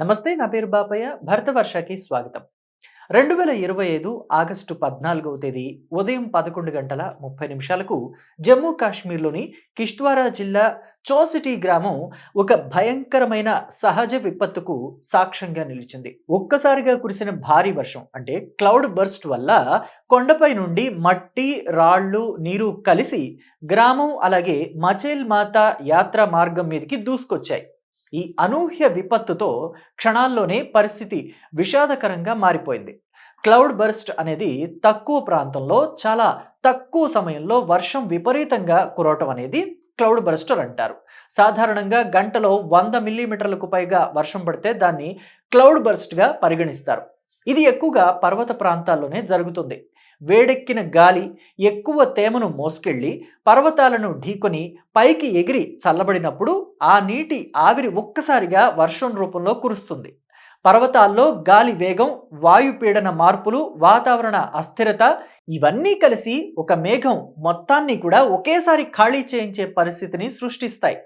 నమస్తే నా పేరు బాపయ్య. భరతవర్షకి స్వాగతం. రెండు వేల ఇరవై ఐదు ఆగస్టు పద్నాలుగవ తేదీ ఉదయం పదకొండు గంటల ముప్పై నిమిషాలకు జమ్మూ కాశ్మీర్లోని కిష్ట్వారా జిల్లా చోసిటీ గ్రామం ఒక భయంకరమైన సహజ విపత్తుకు సాక్ష్యంగా నిలిచింది. ఒక్కసారిగా కురిసిన భారీ వర్షం అంటే క్లౌడ్ బర్స్ట్ వల్ల కొండపై నుండి మట్టి రాళ్ళు నీరు కలిసి గ్రామం అలాగే మచేల్ మాత యాత్రా మార్గం మీదకి దూసుకొచ్చాయి. ఈ అనూహ్య విపత్తుతో క్షణాల్లోనే పరిస్థితి విషాదకరంగా మారిపోయింది. క్లౌడ్ బర్స్ట్ అనేది తక్కువ ప్రాంతంలో చాలా తక్కువ సమయంలో వర్షం విపరీతంగా కురవటం అనేది క్లౌడ్ బర్స్టర్ అంటారు. సాధారణంగా గంటలో వంద మిల్లీమీటర్లకు పైగా వర్షం పడితే దాన్ని క్లౌడ్ బర్స్ట్గా పరిగణిస్తారు. ఇది ఎక్కువగా పర్వత ప్రాంతాల్లోనే జరుగుతుంది. వేడెక్కిన గాలి ఎక్కువ తేమను మోసుకెళ్ళి పర్వతాలను ఢీకొని పైకి ఎగిరి చల్లబడినప్పుడు ఆ నీటి ఆవిరి ఒక్కసారిగా వర్షం రూపంలో కురుస్తుంది. పర్వతాల్లో గాలి వేగం వాయుపీడన మార్పులు వాతావరణ అస్థిరత ఇవన్నీ కలిసి ఒక మేఘం మొత్తాన్ని కూడా ఒకేసారి ఖాళీ చేయించే పరిస్థితిని సృష్టిస్తాయి.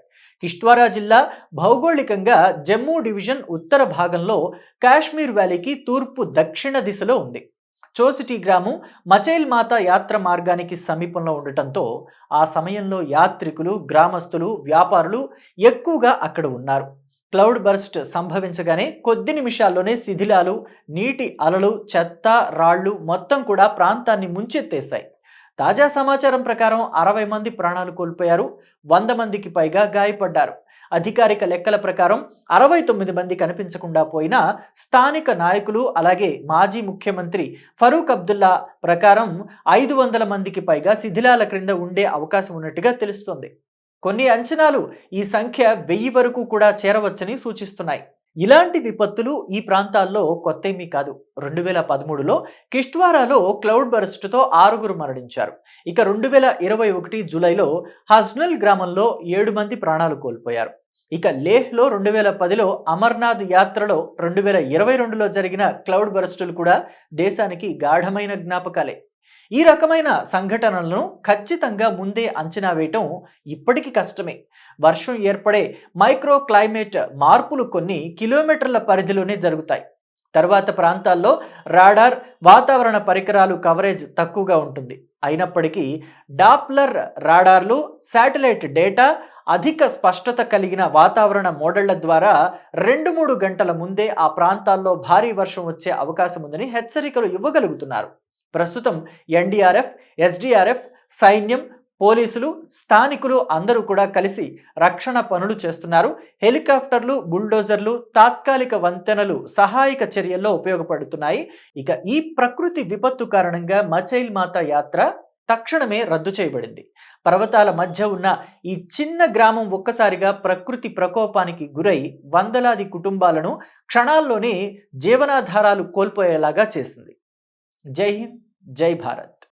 కిష్ట్వారా జిల్లా భౌగోళికంగా జమ్మూ డివిజన్ ఉత్తర భాగంలో కాశ్మీర్ వ్యాలీకి తూర్పు దక్షిణ దిశలో ఉంది. చోసిటీ గ్రామం మచైల్ మాత యాత్ర మార్గానికి సమీపంలో ఉండటంతో ఆ సమయంలో యాత్రికులు గ్రామస్తులు వ్యాపారులు ఎక్కువగా అక్కడ ఉన్నారు. క్లౌడ్ బర్స్ట్ సంభవించగానే కొద్ది నిమిషాల్లోనే శిథిలాలు నీటి అలలు చెత్త రాళ్ళు మొత్తం కూడా ప్రాంతాన్ని ముంచెత్తేశాయి. తాజా సమాచారం ప్రకారం అరవై మంది ప్రాణాలు కోల్పోయారు వంద మందికి పైగా గాయపడ్డారు. అధికారిక లెక్కల ప్రకారం అరవై తొమ్మిది మంది కనిపించకుండా పోయినా స్థానిక నాయకులు అలాగే మాజీ ముఖ్యమంత్రి ఫరూక్ అబ్దుల్లా ప్రకారం ఐదు వందల మందికి పైగా శిథిలాల క్రింద ఉండే అవకాశం ఉన్నట్టుగా తెలుస్తోంది. కొన్ని అంచనాలు ఈ సంఖ్య వెయ్యి వరకు కూడా చేరవచ్చని సూచిస్తున్నాయి. ఇలాంటి విపత్తులు ఈ ప్రాంతాల్లో కొత్తేమీ కాదు. రెండు వేల పదమూడులో కిష్ట్వారాలో క్లౌడ్ బర్స్ట్తో ఆరుగురు మరణించారు. ఇక రెండు వేల ఇరవై ఒకటి జూలైలో హజ్నల్ గ్రామంలో ఏడు మంది ప్రాణాలు కోల్పోయారు. ఇక లేహ్లో రెండు వేల పదిలో అమర్నాథ్ యాత్రలో రెండు వేల ఇరవై రెండులో జరిగిన క్లౌడ్ బరస్టులు కూడా దేశానికి గాఢమైన జ్ఞాపకాలే. ఈ రకమైన సంఘటనలను ఖచ్చితంగా ముందే అంచనా వేయటం ఇప్పటికీ కష్టమే. వర్షం ఏర్పడే మైక్రో క్లైమేట్ మార్పులు కొన్ని కిలోమీటర్ల పరిధిలోనే జరుగుతాయి. తర్వాత ప్రాంతాల్లో రాడార్ వాతావరణ పరికరాలు కవరేజ్ తక్కువగా ఉంటుంది. అయినప్పటికీ డాప్లర్ రాడార్లు శాటిలైట్ డేటా అధిక స్పష్టత కలిగిన వాతావరణ మోడళ్ళ ద్వారా రెండు మూడు గంటల ముందే ఆ ప్రాంతాల్లో భారీ వర్షం వచ్చే అవకాశం ఉందని హెచ్చరికలు ఇవ్వగలుగుతున్నారు. ప్రస్తుతం ఎన్డీఆర్ఎఫ్ ఎస్డీఆర్ఎఫ్ సైన్యం పోలీసులు స్థానికులు అందరూ కూడా కలిసి రక్షణ పనులు చేస్తున్నారు. హెలికాప్టర్లు బుల్డోజర్లు తాత్కాలిక వంతెనలు సహాయక చర్యల్లో ఉపయోగపడుతున్నాయి. ఇక ఈ ప్రకృతి విపత్తు కారణంగా మచైల్ మాత యాత్ర తక్షణమే రద్దు చేయబడింది. పర్వతాల మధ్య ఉన్న ఈ చిన్న గ్రామం ఒక్కసారిగా ప్రకృతి ప్రకోపానికి గురై వందలాది కుటుంబాలను క్షణాల్లోనే జీవనాధారాలు కోల్పోయేలాగా చేసింది. जय हिंद जय भारत।